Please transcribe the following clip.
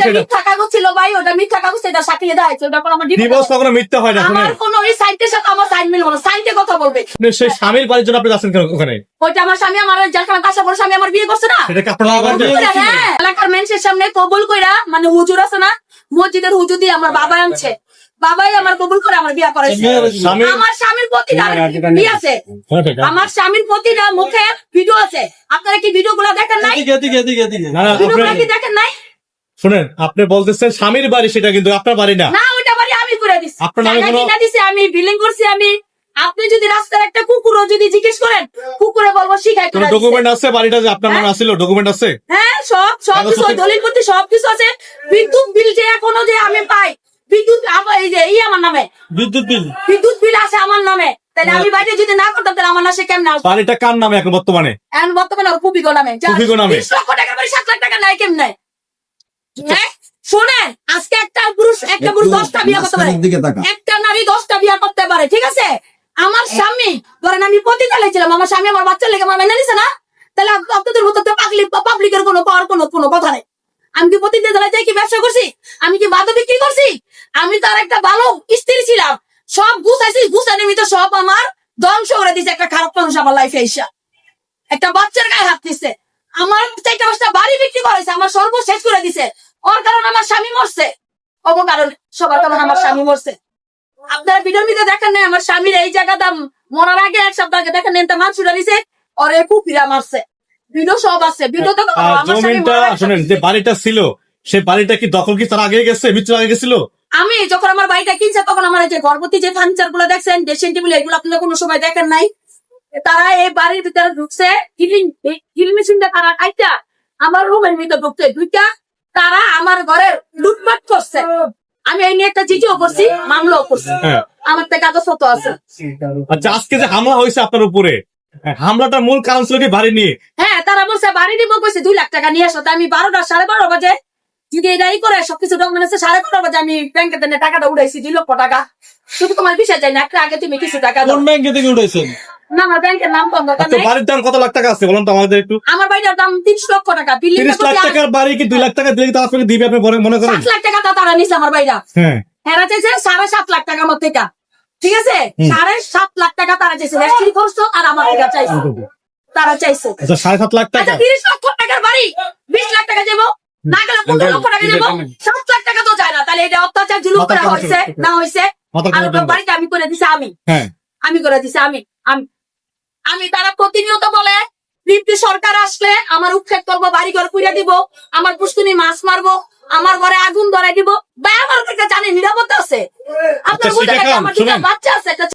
ওইটা সেটা। মিথ্যা কাগজ ছিল ভাই ওটা মিথ্যা কাগজ এটা সাক্ষী দেওয়া ওটা কোনো আমার ডিভোর্স কখনো মিথ্যা হয় না আমার কোনো ওই সাইটের সাথে আমার সাইন মিলবো না সাইনতে কথা বলবে। সেই স্বামীর বাড়ির জন্য আপনি যাচ্ছেন কেন ওখানে? ওইটা আমার স্বামী আমার যেখানে বাসা পড়ে স্বামী আমার বিয়ে করছে না। সেটা করছে। হ্যাঁ এলাকার মানুষের সামনে কবুল কইরা মানে হুজুর আছে না মসজিদের হুজুর দিয়ে আমার বাবা আনছে। বাবাই আমার কবুল করে আমার বিয়ে স্বামী আমার স্বামীর প্রতিটা আছে? হ্যাঁ, আছে। আমার স্বামীর প্রতিটা মুখে ভিডিও আছে। আপনারা কি ভিডিও গুলো দেখেন নাই? এদিকে এদিকে এদিকে। এদিকে না না ভিডিও আপনি কি দেখেন নাই? শুনেন আপনি বলতেছেন স্বামীর বাড়ি সেটা কিন্তু আপনার বাড়ি না। না ওইটা বাড়ি আমি করে দিছি। আপনার নামে কোনো- কিনা দিছি আমি বিল্ডিং করছি আমি। আপনি যদি রাস্তার একটা কুকুরও যদি জিজ্ঞেস করেন কুকুরে বলব শিখাই কোনো ডকুমেন্ট আছে বাড়িটা যে আপনার নামে আসছিল ডকুমেন্ট আছে? হ্যাঁ সব সব কিছু দলিল পত্র সব কিছু আছে। বিদ্যুৎ বিল যে এখনও যে আমি পাই বিদ্যুৎ আমার এই যে এই আমার নামে। বিদ্যুৎ বিল? বিদ্যুৎ বিল আছে আমার নামে। তাহলে আমি বাইরে যদি না করতাম তাহলে আমার না সে কেমন আসবে? বাড়িটা কার নামে এখন বর্তমানে? এখন বর্তমানে ওর কুপিগো নামে। কুপিগো নামে। 20 লক্ষ টাকা করে সাত লাখ টাকা নাই কেমনে? হ্যাঁ শোনেন আজকে একটা পুরুষ একটা পুরুষ দশটা বিয়ে করতে পারে। একটা নারী দশটা বিয়ে করতে পারে ঠিক আছে? আমার স্বামী ধরেন আমি আমার স্বামী আমার বাচ্চা লেগে আমার মেনে নিছে না তাহলে আপনাদের মতো তো পাবলিক পাবলিকের কোনো পাওয়ার কোনো কোনো কথা নেই। আমি কি পতি চালাই যাই কি ব্যবসা করছি? আমি কি বাদ বিক্রি করছি? আমি তার একটা ভালো স্ত্রী ছিলাম। সব গুছাইছি গুছানি তো সব আমার ধ্বংস করে দিছে একটা খারাপ মানুষ আমার লাইফে এসা একটা বাচ্চার গায়ে হাত দিছে। আমার চারটা পাঁচটা বাড়ি বিক্রি করেছে আমার সর্বশেষ করে দিছে। ওর কারণে আমার স্বামী মরছে। অব কারণে সবার কারণে আমার স্বামী মরছে। আপনারা ভিডিওর মধ্যে দেখেন না আমার স্বামীর এই জায়গাটা মরার আগে এক সপ্তাহ আগে দেখেন না মাছ ছুটা দিছে ওরে কুপিরা মারছে। ভিডিও সব আছে ভিডিও তো আহ, আমার স্বামী জমিনটা মরার আগে- শুনেন যে বাড়িটা ছিল সেই বাড়িটা কি দখল কি তার আগে গেছে মৃত্যুর আগে গেছিল? আমি যখন আমার বাড়িটা কিনছে তখন আমার এই যে গর্ভবতী যে ফার্নিচারগুলো দেখছেন ড্রেসিং টেবিল এগুলো আপনারা কোনো সময় দেখেন নাই? তারা এই বাড়ির ভিতরে ঢুকছে কিলিং কিল মেশিনটা তারা খাইটা আমার রুমের ভিতরে ঢুকছে দুইটা তারা আমার ঘরে লুটপাট করছে। আমি এই নিয়ে একটা চিঠিও করছি মামলাও করছি। হ্যাঁ। আমার তো কাগজ ফটো আছে। আচ্ছা আজকে যে হামলা হয়েছে আপনার উপরে হ্যাঁ, হামলাটার মূল কারণ ছিল কি বাড়ি নিয়ে? হ্যাঁ তারা বলছে বাড়ি দিব কইছে দুই লাখ টাকা নিয়ে আসো। আমি বারোটা সাড়ে বারো বাজে। যদি এটাই করে সবকিছু ডকুমেন্ট আছে সাড়ে বারো বাজে আমি ব্যাংকে টাকাটা উড়াইছি দুই লক্ষ টাকা। শুধু তোমার বিষয় যাই না একটা আগে তুমি কিছু টাকা কোন ব্যাংকে থেকে উঠেছেন না ব্যাংকের নাম বন্ধ তো বাড়ির দাম কত লাখ টাকা আছে বলুন তো আমাদের একটু? আমার বাড়িটার দাম তিরিশ লক্ষ টাকা তিরিশ লাখ টাকার বাড়ি কি দুই লাখ টাকা দিলে তো আপনাকে দিবে আপনি মনে- করেন? সাত লাখ টাকা তো তারা নিছে আমার বাড়িটা। হ্যাঁ। চাইছে সাড়ে সাত লাখ টাকা আমার থেকে। ঠিক আছে? সাড়ে সাত লাখ টাকা তারা চাইছে। রেস্ট্রি খরচ আর আমার থেকে চাইছে। তারা চাইছে। আচ্ছা সাড়ে সাত লাখ টাকা। আচ্ছা তিরিশ লক্ষ টাকার বাড়ি। বিশ লাখ টাকা না গেলে পনেরো লক্ষ টাকা যাব সাত লাখ টাকা তো যায় না। তাহলে এটা অত্যাচার জুলুম মাথা করা হয়েছে। না হয়েছে। আর বাড়িটা আমি করে দিছি আমি। হ্যাঁ। আমি করে দিছি আমি। আমি আমি তারা প্রতিনিয়ত বলে তৃপ্তি সরকার আসলে আমার উৎক্ষেপ করব বাড়ি ঘর পুড়ে দিব আমার পুষ্কুনি মাছ মারবো আমার ঘরে আগুন ধরে দিব বা আমার জানি জানে নিরাপত্তা আছে আপনার আচ্ছা। বাচ্চা আছে